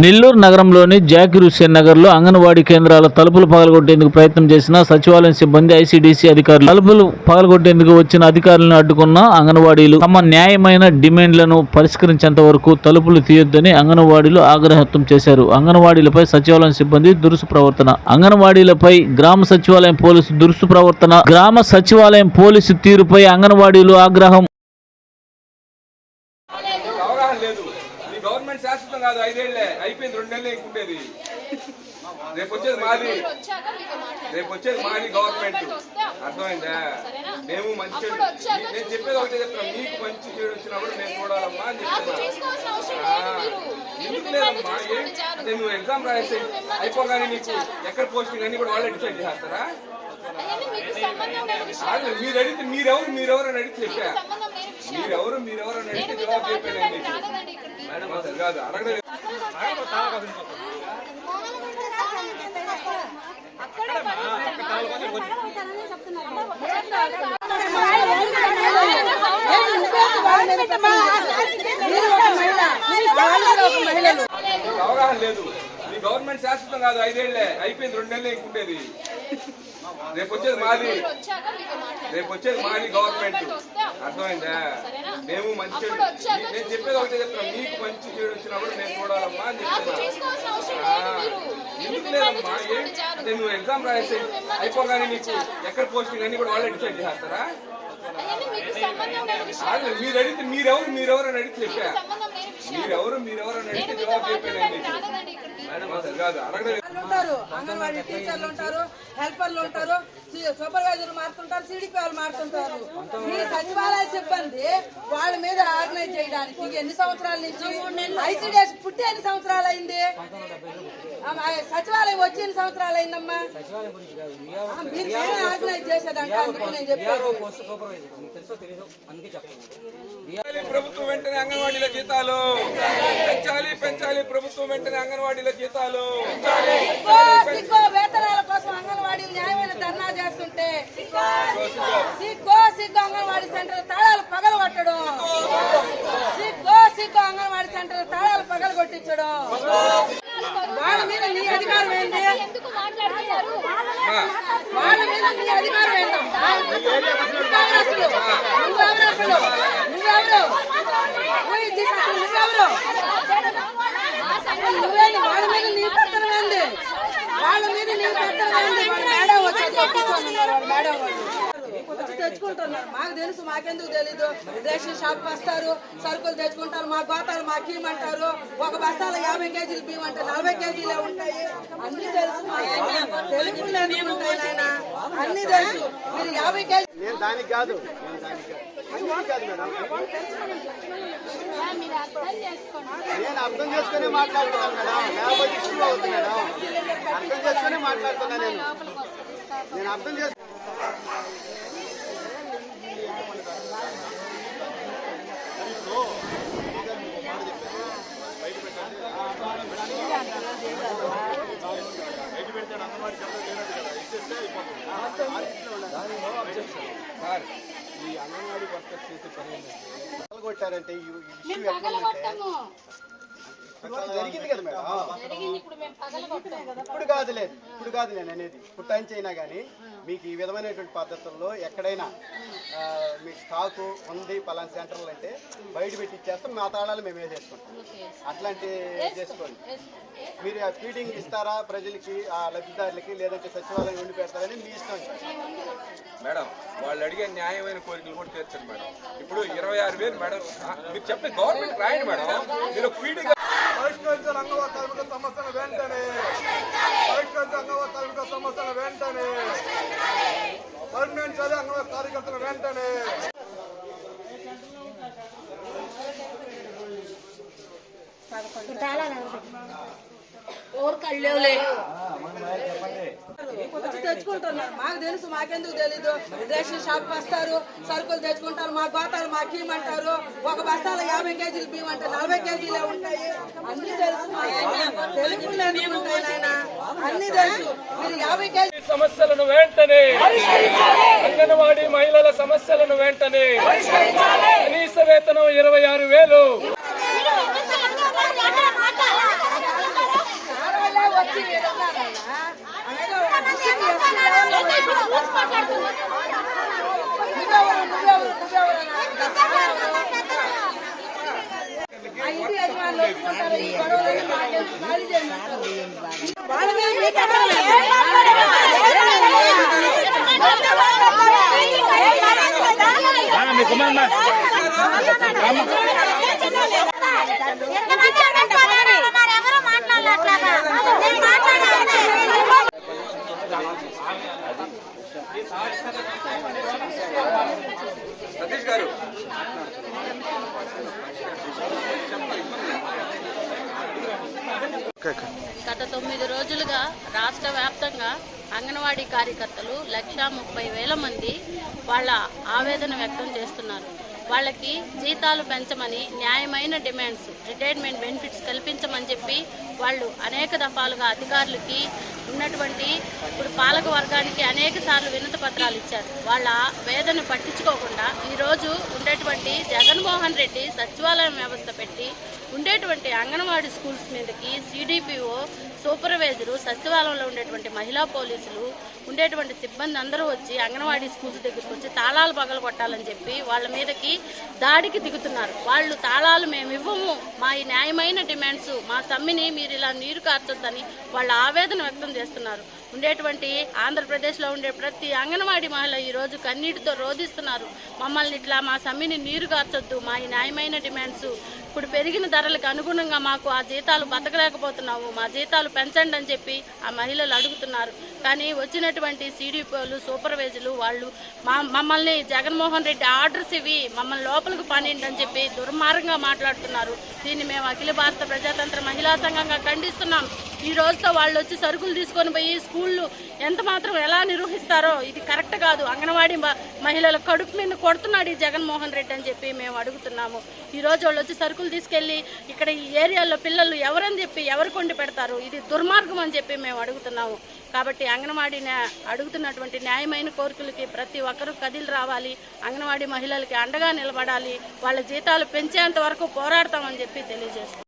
నెల్లూరు నగరంలోని జాకిర్ హుస్సేన్ నగర్లో అంగన్వాడీ కేంద్రాల తలుపులు పగలగొట్టేందుకు ప్రయత్నం చేసిన సచివాలయం సిబ్బంది ఐసీడీసీ అధికారులు. తలుపులు పగలగొట్టేందుకు వచ్చిన అధికారులను అడ్డుకున్న అంగన్వాడీలు తమ న్యాయమైన డిమాండ్లను పరిష్కరించేంత వరకు తలుపులు తీయొద్దని అంగన్వాడీలు ఆగ్రహం వ్యక్తం చేశారు. అంగన్వాడీలపై సచివాలయం సిబ్బంది దురుసు ప్రవర్తన. అంగన్వాడీలపై గ్రామ సచివాలయం పోలీసు దురుసు ప్రవర్తన. గ్రామ సచివాలయం పోలీసు తీరుపై అంగన్వాడీలు ఆగ్రహం నీకు అవగాహన లేదు నీ గవర్నమెంట్ శాశ్వతం కాదు ఐదేళ్ళే. అయిపోయింది రెండు నెలలు ఇంకుండేది. రేపు వచ్చేది మాది. రేపు వచ్చేది మాది గవర్నమెంట్ అర్థమైందా? మేము మంచి నేను చెప్పేది ఒకటే చెప్తున్నా. మీకు మంచి చెడు వచ్చినప్పుడు నేను చూడాలమ్మా అని నాకు చెప్తున్నా. తీసుకోవాల్సిన అవసరం ఆ, లేదు మీరు. నేను ఎందుకు మిమ్మల్ని లేదమ్మా? చూసుకోండి ఏ- చాలు. అంటే నువ్వు ఎగ్జామ్ రాసేసి మిమ్మల్ని అయిపోగానే నీకు ఎక్కడ పోస్టింగ్ అన్ని కూడా వాళ్ళే డిసైడ్ చేస్తారా? మీరు అడిగితే మీరెవరు? మీరెవరు అని అడిగితే చెప్పా. మీరెవరు? మీరెవరు అని అడిగితే జవాబు చెప్పాను అవగాహన లేదు. మీ గవర్నమెంట్ శాశ్వతం కాదు. ఐదేళ్ళే. అయిపోయింది. రెండేళ్ళే ఇంకుండేది. రేపు వచ్చేది మాది. రేపు వచ్చేది మాది గవర్నమెంట్ అర్థమైందా? మేము మంచి నేను చెప్పేది ఒకటే చెప్తున్నా మీకు మంచి చెడు వచ్చినప్పుడు నేను చూడాలమ్మా అని నాకు చెప్తున్నా. తీసుకోవాల్సిన అవసరం ఆ, లేదు మీరు. నేను ఎందుకు మిమ్మల్ని లేదమ్మా? ఏ- చూసుకోండి చాలు. అంటే నువ్వు ఎగ్జామ్ రాసేసి అయిపోగానే నీకు ఎక్కడ పోస్టింగ్ అన్ని కూడా వాళ్ళే డిసైడ్ చేస్తారా? మీకు మీరు అడిగితే మీరెవరు మీరెవరు అని అడిగితే చెప్పా. మీరెవరు మీరెవరు అని అడిగితే జవాబు చెప్పాను వాళ్ళు ఉంటారు అంగన్వాడీ టీచర్లు ఉంటారు హెల్పర్లు ఉంటారు సి- సూపర్వైజర్లు మారుతుంటారు సిడిపి వాళ్ళు మారుతుంటారు. మీ సచివాలయ సిబ్బంది వాళ్ళ మీద ఆర్గనైజ్ చేయడానికి ఎన్ని సంవత్సరాల నుంచి ఐసీడీఎస్ పుట్టి ఎన్ని సంవత్సరాలు అయింది? సచివాలయం వచ్చి ఎన్ని సంవత్సరాలు అయిందమ్మా? మీరు ఆర్గనైజ్ చేసేదంట అందుకు నేను చెప్పాను. ప్రభుత్వం వెంటనే అంగన్వాడీల జీతాలు పెంచాలి. పెంచాలి ప్రభుత్వం వెంటనే అంగన్వాడీల జీతాలు. వేతనాల కోసం అంగన్వాడీలు న్యాయమైన ధర్నా చేస్తుంటే సిగ్గో సిగ్గో అంగన్వాడీ సెంటర్ తాళాలు పగల కొట్టడం సిగ్గో సిగ్గో అంగన్వాడీ సెంటర్ తాళాలు పగల కొట్టించడం వాళ్ళ మీద నీ అధికారం ఏంటి? ఎందుకు మాట్లాడుతున్నారు? వాళ్ళ మీద నీ అధికారం is this అసలు? నువ్వెవరు నువ్వేంటి వాళ్ళ మీద నీ పెత్తనం ఏంది వాళ్ళ మీద నీ పెత్తనం ఏంది వాళ్ళ మేడం వచ్చి కూర్చొని ఉన్నారు వాళ్ళ మేడం వాళ్ళు వచ్చి తెచ్చుకుంటున్నారు మాకు తెలుసు మాకెందుకు తెలీదు. రేషన్ షాప్ వస్తారు సరుకులు తెచ్చుకుంటారు. మాకు పోతారు మాకు ఇవ్వమంటారు ఒక బస్తాల యాభై కేజీలు బియ్యం నలభై కేజీలే ఉంటాయి. అన్ని తెలుసు మాకు ఉంటాయి నాయన? అన్ని తెలుసు. మీరు యాభై కేజీ దానికి కాదు. నేను అర్థం చేసుకోండి చేసుకునే మాట్లాడుతున్నాను మేడం. లేకపోతే ఇష్యూ అవుతుంది మేడం. అర్థం చేసుకునే మాట్లాడుతున్నా నేను. నేను అర్థం చేసు సార్. ఈ అంగన్వాడీ వర్కర్స్ చేసే పని జరిగింది కదా మేడం? జరిగింది ఇప్పుడు పగలగొట్టాము. ఇప్పుడు కాదు లేదు ఇప్పుడు కాదు నేను అనేది. ఇప్పుడు టైం చేయనా కానీ మీకు ఈ విధమైనటువంటి పద్ధతుల్లో ఎక్కడైనా మీకు స్టాకు ఉంది పలానా సెంటర్లు అంటే బయట పెట్టి ఇచ్చేస్తాం మా తాళాలు మేము వేసేసుకుంటాం అట్లాంటి చేసుకోండి. మీరు ఆ ఫీడింగ్ ఇస్తారా ప్రజలకి ఆ లబ్ధిదారులకి లేదంటే సచివాలయం ఉండి పెడతారని మీ ఇష్టం. మేడం వాళ్ళు అడిగే న్యాయమైన కోరికలు కూడా తీర్చండి మేడం. ఇప్పుడు ఇరవై ఆరు వేలు మేడం మీరు చెప్పే గవర్నమెంట్ రాయండి మేడం. మీరు ఫీడింగ్ కార్మిక సమస్యను వెంటనే. పరిష్కరించాలి అంగవ కార్మిక సమస్యను వెంటనే. పరిగణించాలి అంగవ కార్యకర్తలు వెంటనే. వచ్చి తెచ్చుకుంటున్నారు మాకు తెలుసు మాకెందుకు తెలీదు. రేషన్ షాప్ వస్తారు సరుకులు తెచ్చుకుంటారు మా గోతాలు మాకు ఇవ్వమంటారు ఒక బస్తాల యాభై కేజీలు బియ్యం అంటే నలభై కేజీలే ఉంటాయి. అన్ని తెలుసు నాయన? అన్ని తెలుసు. మీరు యాభై కేజీ సమస్యలను వెంటనే అంగన్వాడీ మహిళల సమస్యలను వెంటనే కనీస వేతనం ఇరవై ఆరు వేలు. మీరు ఒక దృష్టికి ఎస్సీ లెవెల్లో వచ్చి నువ్వెవరు, నువ్వెవరు, నువ్వెవరు అని అడుగుతా. ఆ ఇంటి యజమానులు ఒప్పుకుంటారు, ఈ గొడవలన్నీ మాకెందుకు ఖాళీ చేయమంటారు. వాళ్ళ మీద మీకు ఎక్కడ ఎవరు మాట్లాడట్లేదా నేను మాట్లాడాలి సతీష్ గారు. గత తొమ్మిది రోజులుగా రాష్ట్ర వ్యాప్తంగా అంగన్వాడీ కార్యకర్తలు లక్షా ముప్పై వేల మంది వాళ్ళ ఆవేదన వ్యక్తం చేస్తున్నారు. వాళ్ళకి జీతాలు పెంచమని న్యాయమైన డిమాండ్స్ రిటైర్మెంట్ బెనిఫిట్స్ కల్పించమని చెప్పి వాళ్ళు అనేక దఫాలుగా అధికారులకి ఉన్నటువంటి ఇప్పుడు పాలక వర్గానికి అనేక సార్లు వినతి పత్రాలు ఇచ్చారు. వాళ్ళ వేదన పట్టించుకోకుండా ఈరోజు ఉండేటువంటి జగన్మోహన్ రెడ్డి సచివాలయం వ్యవస్థ పెట్టి ఉండేటువంటి అంగన్వాడీ స్కూల్స్ మీదకి సిడిపిఓ సూపర్వైజరు సచివాలయంలో ఉండేటువంటి మహిళా పోలీసులు ఉండేటువంటి సిబ్బంది అందరూ వచ్చి అంగన్వాడీ స్కూల్స్ దగ్గరికి వచ్చి తాళాలు పగలు కొట్టాలని చెప్పి వాళ్ళ మీదకి దాడికి దిగుతున్నారు. వాళ్ళు తాళాలు మేము ఇవ్వము. మా ఈ న్యాయమైన డిమాండ్స్ మా సమ్మిని మీరు ఇలా నీరు కార్చొద్దని వాళ్ళ ఆవేదన వ్యక్తం చేస్తున్నారు. ఉండేటువంటి ఆంధ్రప్రదేశ్లో ఉండే ప్రతి అంగన్వాడీ మహిళ ఈరోజు కన్నీటితో రోధిస్తున్నారు. మమ్మల్ని ఇట్లా మా సమ్మిని నీరు కార్చొద్దు మా ఈ న్యాయమైన డిమాండ్స్ ఇప్పుడు పెరిగిన ధరలకు అనుగుణంగా మాకు ఆ జీతాలు బతకలేకపోతున్నాము మా జీతాలు పెంచండి అని చెప్పి ఆ మహిళలు అడుగుతున్నారు. కానీ వచ్చినటువంటి సీడీపీలు సూపర్వైజర్లు వాళ్ళు మా మమ్మల్ని జగన్మోహన్ రెడ్డి ఆర్డర్స్ ఇవి మమ్మల్ని లోపలికి పనిండి అని చెప్పి దుర్మార్గంగా మాట్లాడుతున్నారు. దీన్ని మేము అఖిల భారత ప్రజాతంత్ర మహిళా సంఘంగా ఖండిస్తున్నాం. ఈ రోజుతో వాళ్ళు వచ్చి సరుకులు తీసుకొని పోయి స్కూళ్ళు ఎంత మాత్రం ఎలా నిర్వహిస్తారో ఇది కరెక్ట్ కాదు. అంగన్వాడీ మ- మహిళల కడుపు మీద కొడుతున్నాడు ఈ జగన్మోహన్ రెడ్డి అని చెప్పి మేము అడుగుతున్నాము. ఈ రోజు వాళ్ళు వచ్చి సరుకులు తీసుకెళ్ళి ఇక్కడ ఈ ఏరియాలో పిల్లలు ఎవరని చెప్పి ఎవరు కొండి పెడతారు? ఇది దుర్మార్గం అని చెప్పి మేము అడుగుతున్నాము. కాబట్టి అంగన్వాడీ అడుగుతున్నటువంటి న్యాయమైన కోరికలకి ప్రతి ఒక్కరూ కదిలి రావాలి. అంగన్వాడీ మహిళలకి అండగా నిలబడాలి. వాళ్ళ జీతాలు పెంచేంత వరకు పోరాడతామని చెప్పి తెలియజేస్తాం